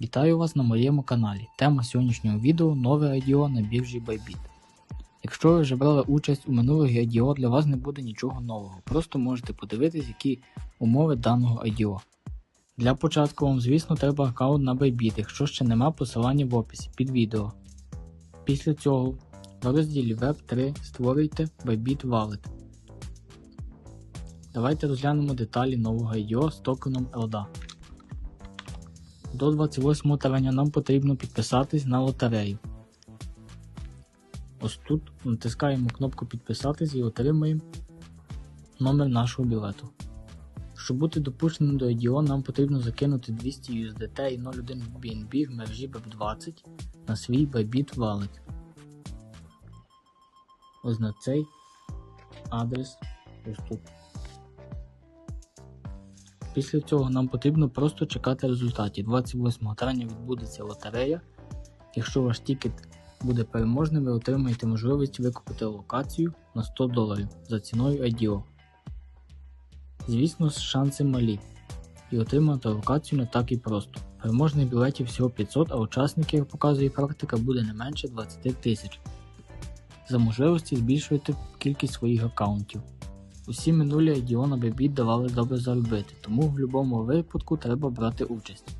Вітаю вас на моєму каналі. Тема сьогоднішнього відео нове IDO на біржі Bybit. Якщо ви вже брали участь у минулих IDO, для вас не буде нічого нового, просто можете подивитись, які умови даного IDO. Для початку вам, звісно, треба аккаунт на Bybit, якщо ще нема посилання в описі під відео. Після цього в розділі Web3 створюйте Bybit Wallet. Давайте розглянемо деталі нового IDO з токеном LDA. До 28 травня нам потрібно підписатись на лотерею. Ось тут натискаємо кнопку підписатись і отримаємо номер нашого білету. Щоб бути допущеним до IDO, нам потрібно закинути 200 USDT і 0,1 BNB в мережі BEP20 на свій Bybit Wallet. Ось на цей адрес ось тут. Після цього нам потрібно просто чекати результатів. 28 травня відбудеться лотерея. Якщо ваш тікет буде переможним, ви отримаєте можливість викупити локацію на 100 доларів за ціною IDO. Звісно, шанси малі. І отримати локацію не так і просто. Переможних білетів всього 500, а учасників, як показує практика, буде не менше 20 тисяч. За можливості збільшуйте кількість своїх аккаунтів. Усі минулі на Bybit давали добре заробити, тому в будь-якому випадку треба брати участь.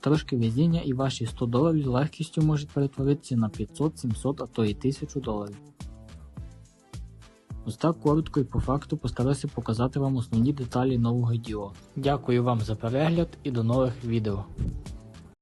Трошки везіння і ваші 100 доларів з легкістю можуть перетворитися на 500, 700, а то і 1000 доларів. Ось так коротко і по факту постарався показати вам основні деталі нового IDO. Дякую вам за перегляд і до нових відео.